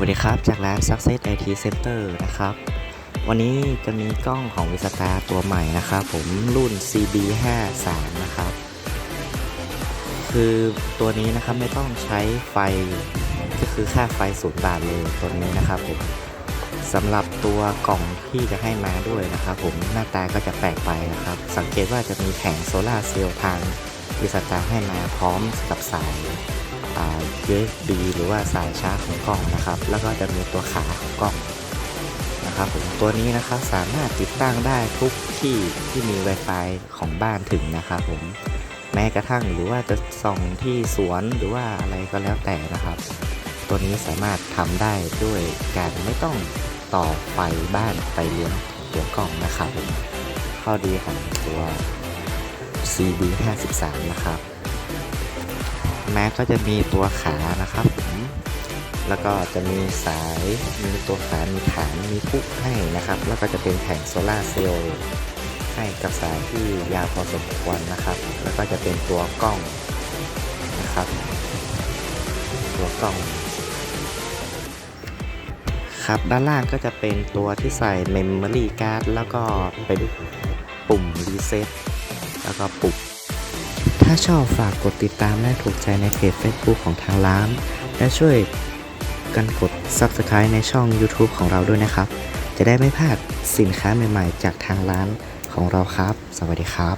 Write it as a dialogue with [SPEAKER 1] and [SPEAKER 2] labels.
[SPEAKER 1] วัสดีครับ จากร้าน Success IT Center นะครับ วันนี้จะมีกล้องของวิสตาตัวใหม่นะครับ ผมรุ่น CB53 นะครับ คือตัวนี้นะครับไม่ต้องใช้ไฟ ก็คือค่าไฟศูนย์บาทเลยตัวนี้นะครับผมสำหรับตัวกล่องที่จะให้มาด้วยนะครับผมหน้าตาก็จะแปลกไปนะครับ สังเกตว่าจะมีแผงโซลาร์เซลล์ทาง วิสตาให้มาพร้อมกับสาย USB หรือว่าสายชาร์จของกล้องนะครับ แล้วก็จะมีตัวขาของกล้องนะครับผมตัวนี้นะครับสามารถติดตั้งได้ทุกที่ที่มี Wi-Fi ของบ้านถึงนะครับผมแม้กระทั่งหรือว่าจะส่องที่สวนหรือว่าอะไรก็แล้วแต่นะครับ ตัวนี้สามารถทำได้ด้วยการไม่ต้องต่อไฟบ้านไปเลี้ยงตัวกล้องนะครับผมข้อดีของตัว CB53 นะครับ แม้ก็จะมีตัวขานะครับผมแล้วก็จะมีสายมีตัวขามีฐานมีพุกให้นะครับ แล้วก็จะเป็นแผงโซลาเซลล์ให้กับสายที่ยาวพอสมควรนะครับ แล้วก็จะเป็นตัวกล้องนะครับ ตัวกล้องครับด้านล่างก็จะเป็นตัวที่ใส่ Memory Card แล้วก็เป็นปุ่ม Reset แล้วก็ปุก ถ้าชอบฝากกดติดตามและถูกใจในเพจ Facebook ของทางร้าน และช่วยกันกด Subscribe ในช่อง YouTube ของเราด้วยนะครับ จะได้ไม่พลาดสินค้าใหม่ๆ จากทางร้านของเราครับ สวัสดีครับ